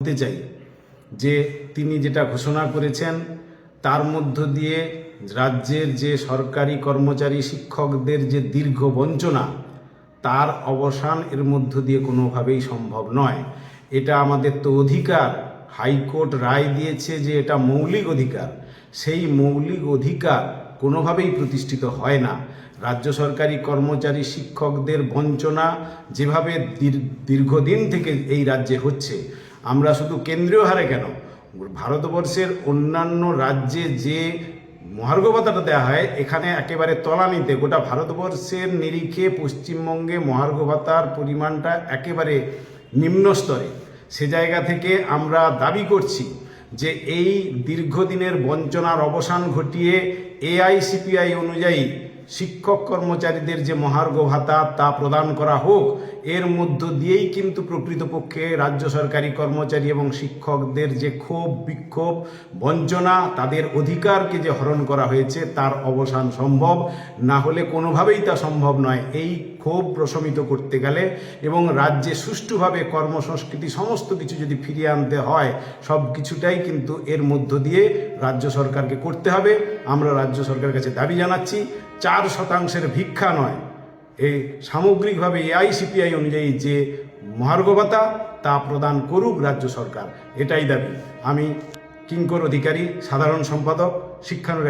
বলতে চাই যে তিনি যেটা ঘোষণা করেছেন, তার মধ্য দিয়ে রাজ্যের যে সরকারি কর্মচারী শিক্ষকদের যে দীর্ঘ বঞ্চনা, তার অবসান এর মধ্য দিয়ে কোনোভাবেই সম্ভব নয়। এটা আমাদের তো অধিকার। হাইকোর্ট রায় দিয়েছে যে এটা মৌলিক অধিকার। সেই মৌলিক অধিকার কোনোভাবেই প্রতিষ্ঠিত হয় না। রাজ্য সরকারি কর্মচারী শিক্ষকদের বঞ্চনা যেভাবে দীর্ঘদিন থেকে এই রাজ্যে হচ্ছে আমরা শুধু কেন্দ্রীয় হারে কেন? ভারতবর্ষের অন্যান্য রাজ্যে যে মহার্ঘ ভাতাটা দেওয়া হয়, এখানে একেবারে তলানিতে গোটা ভারতবর্ষের নিরিখে পশ্চিমবঙ্গে মহার্ঘ ভাতার পরিমাণটা একেবারে নিম্ন স্তরে। সে জায়গা থেকে আমরা দাবি করছি যে এই দীর্ঘদিনের বঞ্চনার অবসান ঘটিয়ে এআইসিপিআই অনুযায়ী শিক্ষক কর্মচারীদের যে মহার্ঘ ভাতা তা প্রদান করা হোক এর মধ্য দিয়েই কিন্তু প্রকৃতপক্ষে রাজ্য সরকারি কর্মচারী এবং শিক্ষকদের যে ক্ষোভ, বিক্ষোভ, বঞ্চনা, তাদের অধিকারকে যে হরণ করা হয়েছে, তার অবসান সম্ভব। না হলে কোনোভাবেই তা সম্ভব নয়। এই ক্ষোভ প্রশমিত করতে গেলে এবং রাজ্যে সুষ্ঠুভাবে কর্মসংস্কৃতি, সমস্ত কিছু যদি ফিরিয়ে আনতে হয়, সব কিছুটাই কিন্তু এর মধ্য দিয়ে রাজ্য সরকারকে করতে হবে। আমরা রাজ্য সরকারের কাছে দাবি জানাচ্ছি, চার শতাংশের ভিক্ষা নয়। এই সামগ্রিকভাবে এআইসিপিআই অনুযায়ী যে মহার্ঘ ভাতা তা প্রদান করুক রাজ্য সরকার, এটাই দাবি। আমি কিঙ্কর অধিকারী, সাধারণ সম্পাদক, শিক্ষানুরাগী।